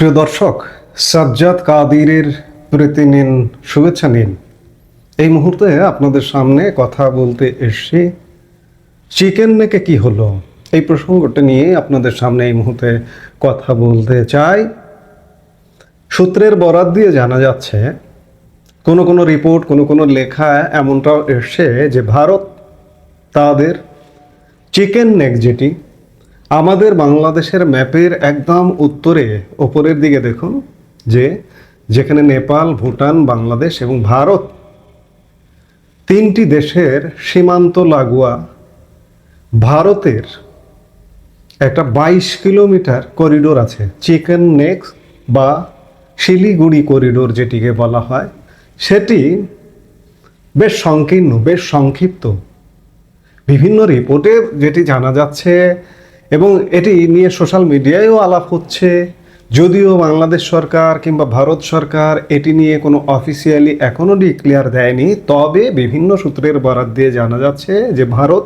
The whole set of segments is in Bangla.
প্রিয় দর্শক, সাজ্জাদ কাদিরের প্রীতি নিন শুভেচ্ছা নিন। এই মুহূর্তে আপনাদের সামনে কথা বলতে এসে চিকেন নেকে কি হলো? এই প্রসঙ্গটা নিয়ে আপনাদের সামনে এই মুহূর্তে কথা বলতে চাই। সূত্রের বরাত দিয়ে জানা যাচ্ছে, কোনো কোনো রিপোর্ট, কোনো কোনো লেখা এমনটাও এসছে যে ভারত তাদের চিকেন নেক যেটি আমাদের বাংলাদেশের ম্যাপের একদম উত্তরে, ওপরের দিকে দেখুন, যে যেখানে নেপাল, ভুটান, বাংলাদেশ এবং ভারত তিনটি দেশের সীমান্ত লাগোয়া, ভারতের একটা বাইশ কিলোমিটার করিডোর আছে, চিকেন নেক বা শিলিগুড়ি করিডোর যেটিকে বলা হয়। সেটি বেশ সংকীর্ণ, বেশ সংক্ষিপ্ত। বিভিন্ন রিপোর্টে যেটি জানা যাচ্ছে এবং এটি নিয়ে সোশ্যাল মিডিয়ায়ও আলাপ হচ্ছে। যদিও বাংলাদেশ সরকার কিংবা ভারত সরকার এটি নিয়ে কোনো অফিসিয়ালি এখনও ডিক্লেয়ার দেয়নি, তবে বিভিন্ন সূত্রের বরাত দিয়ে জানা যাচ্ছে যে ভারত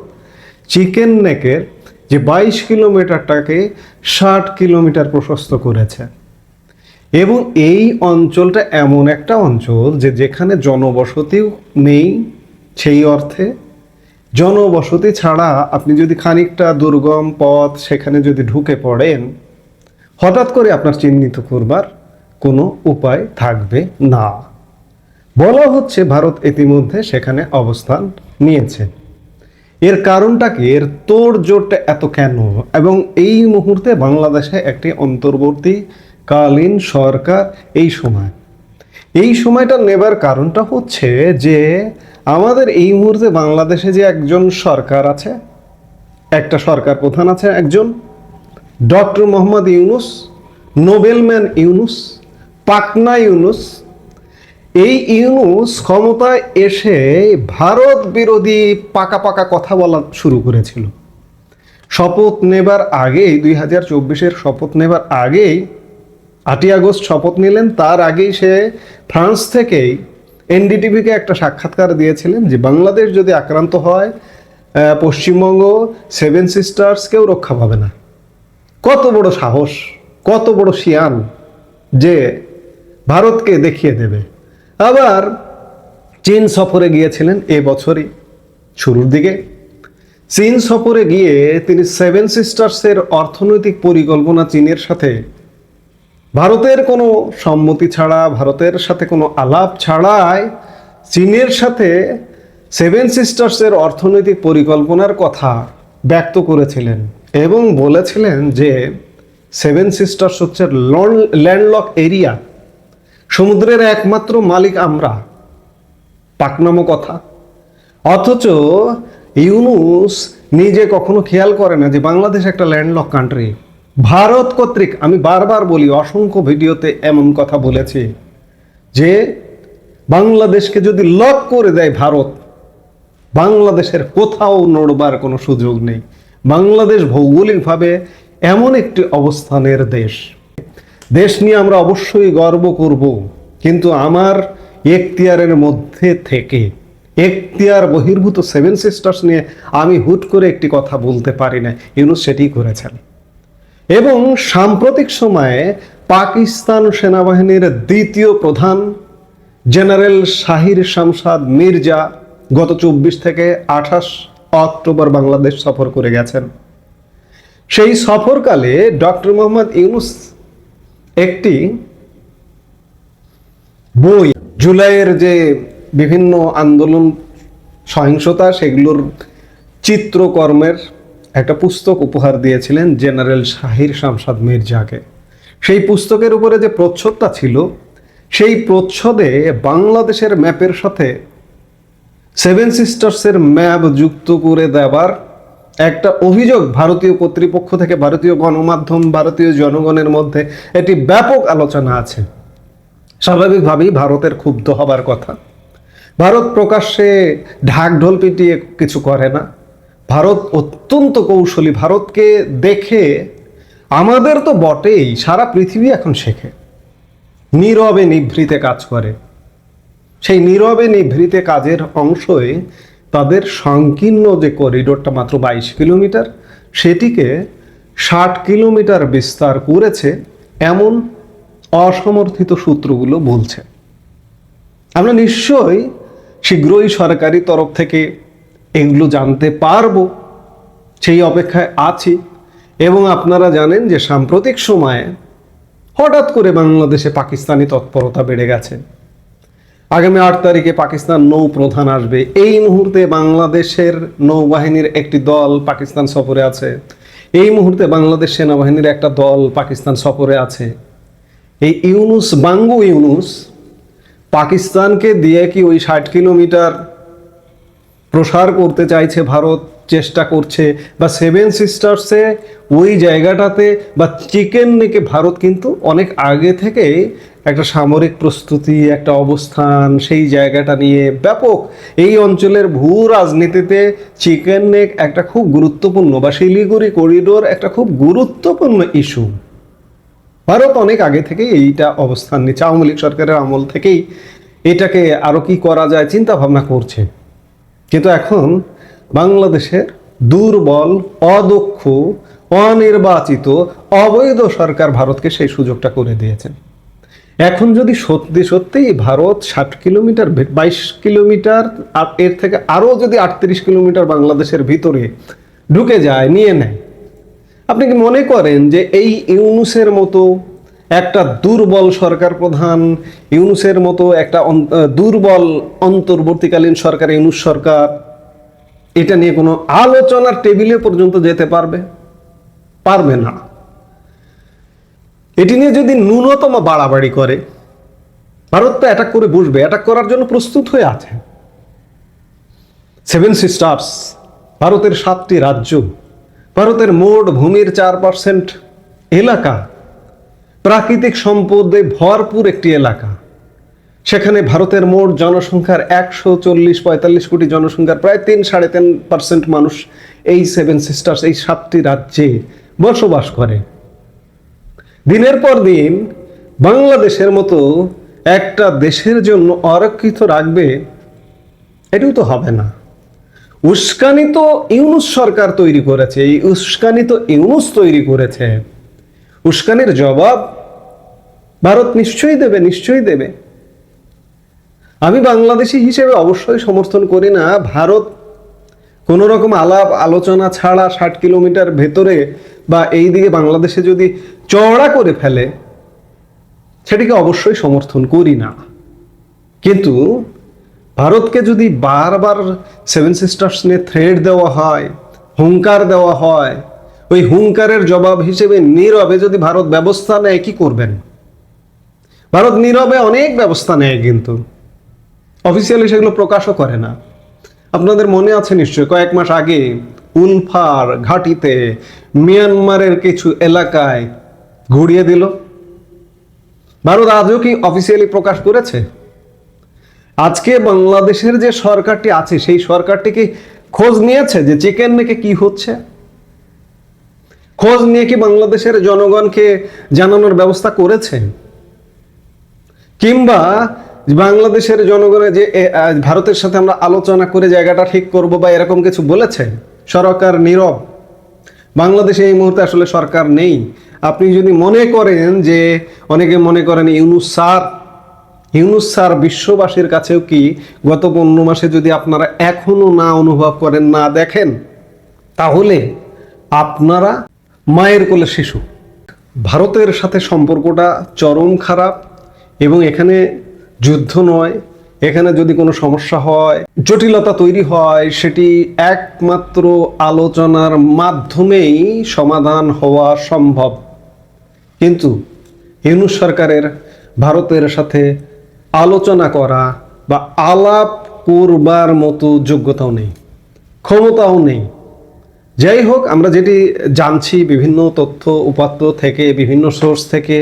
চিকেন নেকের যে বাইশ কিলোমিটারটাকে ষাট কিলোমিটার প্রশস্ত করেছে। এবং এই অঞ্চলটা এমন একটা অঞ্চল যে যেখানে জনবসতিও নেই, সেই অর্থে জনবসতি ছাড়া আপনি যদি খানিকটা দুর্গম পথ সেখানে যদি ঢুকে পড়েন, হঠাৎ করে আপনার চিহ্নিত করবার কোনো উপায় থাকবে না। বলা হচ্ছে ভারত ইতিমধ্যে সেখানে অবস্থান নিয়েছে। এর কারণটা কি? এর তোড় জোরটা এত কেন? এবং এই মুহূর্তে বাংলাদেশে একটি অন্তর্বর্তীকালীন সরকার এই সময় এই সময়টা নেবার কারণটা হচ্ছে যে আমাদের এই মুহূর্তে বাংলাদেশে যে একজন সরকার আছে, একটা সরকার প্রধান আছে একজন, doctor Mohammad Yunus, Nobel man Yunus পাকনা ইউনুস। এই ইউনুস ক্ষমতায় এসে ভারত বিরোধী পাকা পাকা কথা বলা শুরু করেছিল। শপথ নেবার আগেই, দুই হাজার চব্বিশের শপথ নেবার আগেই আটই আগস্ট শপথ নিলেন। তার আগেই সে ফ্রান্স থেকেই এনডিটিভিকে একটা সাক্ষাৎকার দিয়েছিলেন যে বাংলাদেশ যদি আক্রান্ত হয় পশ্চিমবঙ্গ সেভেন সিস্টার্স কেউ রক্ষা পাবে না। কত বড় সাহস, কত বড় শিয়ান যে ভারতকে দেখিয়ে দেবে। আবার চীন সফরে গিয়েছিলেন এ বছরই, শুরুর দিকে। চীন সফরে গিয়ে তিনি সেভেন সিস্টার্সের অর্থনৈতিক পরিকল্পনা চীনের সাথে ভারতের কোনো সম্মতি ছাড়া, ভারতের সাথে কোনো আলাপ ছাড়াই চীনের সাথে সেভেন সিস্টার্সের অর্থনৈতিক পরিকল্পনার কথা ব্যক্ত করেছিলেন এবং বলেছিলেন যে সেভেন সিস্টার্স হচ্ছে ল্যান্ডলক এরিয়া, সমুদ্রের একমাত্র মালিক আমরা। পাকনামো কথা। অথচ ইউনুস নিজে কখনো খেয়াল করে না যে বাংলাদেশ একটা ল্যান্ডলক কান্ট্রি ভারত কর্তৃক, আমি বারবার বলি, অসংখ্য ভিডিওতে এমন কথা বলেছি যে বাংলাদেশকে যদি লক করে দেয় ভারত, বাংলাদেশের কোথাও নড়বার কোনো সুযোগ নেই। বাংলাদেশ ভৌগোলিকভাবে এমন একটি অবস্থানের দেশ। দেশ নিয়ে আমরা অবশ্যই গর্ব করব, কিন্তু আমার এখতিয়ারের মধ্যে থেকে, এখতিয়ার বহির্ভূত সেভেন সিস্টার্স নিয়ে আমি হুট করে একটি কথা বলতে পারি না। ইউনুস সেটি করেছেন। এবং সাম্প্রতিক সময়ে পাকিস্তান সেনাবাহিনীর দ্বিতীয় প্রধান জেনারেল শাহির শামসাদ মির্জা গত চব্বিশ থেকে আঠাশ অক্টোবর বাংলাদেশ সফর করে গেছেন। সেই সফরকালে ডক্টর মোহাম্মদ ইউনুস একটি বই, জুলাইয়ের যে বিভিন্ন আন্দোলন, সহিংসতা, সেগুলোর চিত্রকর্মের একটা পুস্তক উপহার দিয়েছিলেন জেনারেল শাহির শামসাদ মির্জাকে। সেই পুস্তকের উপরে যে প্রচ্ছদটা ছিল, সেই প্রচ্ছদে বাংলাদেশের ম্যাপের সাথে সেভেন সিস্টার্সের ম্যাপ যুক্ত করে দেবার একটা অভিযোগ ভারতীয় কর্তৃপক্ষ থেকে ভারতীয় গণমাধ্যম, ভারতীয় জনগণের মধ্যে এটি ব্যাপক আলোচনা আছে। স্বাভাবিকভাবেই ভারতের ক্ষুব্ধ হবার কথা। ভারত প্রকাশ্যে ঢাক ঢোল পিটিয়ে কিছু করে না। ভারত অত্যন্ত কৌশলী, ভারতকে দেখে আমাদের তো বটেই, সারা পৃথিবী এখন শেখে। নীরবে নিভৃতে কাজ করে। সেই নীরবে নিভৃতে কাজের অংশই তাদের সংকীর্ণ যে করিডোরটা মাত্র বাইশ কিলোমিটার, সেটিকে ষাট কিলোমিটার বিস্তার করেছে এমন অসমর্থিত সূত্রগুলো বলছে। আমরা নিশ্চয়ই শীঘ্রই সরকারি তরফ থেকে এগুলো জানতে পারব, সেই অপেক্ষায় আছি। এবং আপনারা জানেন যে সাম্প্রতিক সময়ে হঠাৎ করে বাংলাদেশে পাকিস্তানি তৎপরতা বেড়ে গেছে। আগামী আট তারিখে পাকিস্তান নৌ প্রধান আসবে। এই মুহূর্তে বাংলাদেশের নৌবাহিনীর একটি দল পাকিস্তান সফরে আছে। এই মুহূর্তে বাংলাদেশ সেনাবাহিনীর একটা দল পাকিস্তান সফরে আছে। এই ইউনুস, বাঙ্গু ইউনুস, পাকিস্তানকে দিয়ে কি ওই ষাট কিলোমিটার প্রসার করতে চাইছে ভারত, চেষ্টা করছে, বা সেভেন সিস্টার্সে ওই জায়গাটাতে, বা চিকেন নেকে ভারত কিন্তু অনেক আগে থেকে একটা সামরিক প্রস্তুতি, একটা অবস্থান, সেই জায়গাটা নিয়ে ব্যাপক এই অঞ্চলের ভূ রাজনীতিতে চিকেন নেক একটা খুব গুরুত্বপূর্ণ, বা শিলিগুড়ি করিডোর একটা খুব গুরুত্বপূর্ণ ইস্যু ভারত অনেক আগে থেকেই এইটা অবস্থান নিচ্ছে। আওয়ামী লীগ সরকারের আমল থেকেই এটাকে আরও কি করা যায়, চিন্তা ভাবনা করছে। কিন্তু এখন বাংলাদেশের দুর্বল, অদক্ষ, অনির্বাচিত, অবৈধ সরকার ভারতকে সেই সুযোগটা করে দিয়েছেন। এখন যদি সত্যি সত্যিই ভারত ষাট কিলোমিটার, বাইশ কিলোমিটার এর থেকে আরও যদি আটত্রিশ কিলোমিটার বাংলাদেশের ভিতরে ঢুকে যায়, নিয়ে নেয়, আপনি কি মনে করেন যে এই ইউনুসের মতো একটা দুর্বল সরকার প্রধান ইউনুসের মতো একটা দুর্বল অন্তর্বর্তীকালীন সরকার ইউনুস সরকার, এটা নিয়ে কোনো আলোচনার টেবিলে পর্যন্ত যেতে পারবে? পারবে না। এটি নিয়ে যদি ন্যূনতম বাড়াবাড়ি করে, ভারত তো অ্যাটাক করে বসবে অ্যাটাক করার জন্য প্রস্তুত হয়ে আছে। সেভেন সিস্টার্স ভারতের সাতটি রাজ্য, ভারতের মোট ভূমির চার পার্সেন্ট এলাকা প্রাকৃতিক সম্পদে ভরপুর একটি এলাকা। সেখানে ভারতের মোট জনসংখ্যার একশো চল্লিশ পঁয়তাল্লিশ কোটি জনসংখ্যার প্রায় তিন সাড়ে তিন পার্সেন্ট মানুষ এই সেভেন সিস্টার্স, এই সাতটি রাজ্যে বসবাস করে। দিনের পর দিন বাংলাদেশের মতো একটা দেশের জন্য অরক্ষিত রাখবে এটাও তো হবে না। উস্কানি তো ইউনুস সরকার তৈরি করেছে, এই উস্কানি তো ইউনুস তৈরি করেছে। উস্কানির জবাব, ভারত নিশ্চয়ই দেবে নিশ্চয়ই দেবে। আমি বাংলাদেশি হিসেবে অবশ্যই সমর্থন করি না। ভারত কোনো রকম আলাপ আলোচনা ছাড়া ষাট কিলোমিটার ভেতরে বা এই দিকে বাংলাদেশে যদি চওড়া করে ফেলে, সেটিকে অবশ্যই সমর্থন করি না। কিন্তু ভারতকে যদি বারবার সেভেন সিস্টার্স নিয়ে থ্রেড দেওয়া হয়, হুঙ্কার দেওয়া হয় ওই হুঙ্কারের জবাব হিসেবে নীরবে যদি ভারত ব্যবস্থা নেয়, কি করবেন? ভারত নীরবে অনেক ব্যবস্থা নেয় কিন্তু। অফিসিয়ালি সেগুলো প্রকাশও করে না। আপনাদের মনে আছে নিশ্চয় কয়েক মাস আগে উলফার ঘাটিতে মিয়ানমারের কিছু এলাকায় ঘুরিয়ে দিল। ভারত আজও কি অফিসিয়ালি প্রকাশ করেছে? আজকে বাংলাদেশের যে সরকারটি আছে, সেই সরকারটি কি খোঁজ নিয়েছে যে চিকেন নেকে কি হচ্ছে? খোঁজ নিয়ে কি বাংলাদেশের জনগণকে জানানোর ব্যবস্থা করেছে? কিংবা বাংলাদেশের জনগণের যে ভারতের সাথে আমরা আলোচনা করে জায়গাটা ঠিক করব বা এরকম কিছু বলেছে? সরকার নীরব। বাংলাদেশে এই মুহূর্তে আসলে সরকার নেই। আপনি যদি মনে করেন যে, অনেকে মনে করেন ইউনুস স্যার ইউনুস স্যার বিশ্ববাসীর কাছেও কি গত পনেরো মাসে যদি আপনারা এখনও না অনুভব করেন, না দেখেন, তাহলে আপনারা মায়ের কোলে শিশু। ভারতের সাথে সম্পর্কটা চরম খারাপ এবং এখানে যুদ্ধ নয়, এখানে যদি কোনো সমস্যা হয়, জটিলতা তৈরি হয়, সেটি একমাত্র আলোচনার মাধ্যমেই সমাধান হওয়া সম্ভব। কিন্তু ইউনুস সরকারের ভারতের সাথে আলোচনা করা বা আলাপ করবার মতো যোগ্যতাও নেই, ক্ষমতাও নেই। যাই হোক, আমরা যেটি জানছি বিভিন্ন তথ্য উপাত্ত থেকে, বিভিন্ন সোর্স থেকে,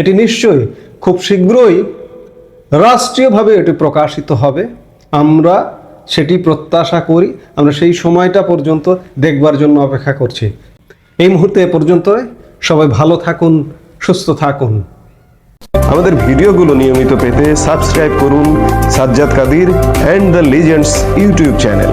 এটি নিশ্চয়ই খুব শীঘ্রই রাষ্ট্রীয়ভাবে এটি প্রকাশিত হবে। আমরা সেটি প্রত্যাশা করি, আমরা সেই সময়টা পর্যন্ত দেখবার জন্য অপেক্ষা করছি। এই মুহূর্তে পর্যন্ত সবাই ভালো থাকুন, সুস্থ থাকুন। আমাদের ভিডিওগুলো নিয়মিত পেতে সাবস্ক্রাইব করুন Sajjad Kadir and the legends YouTube channel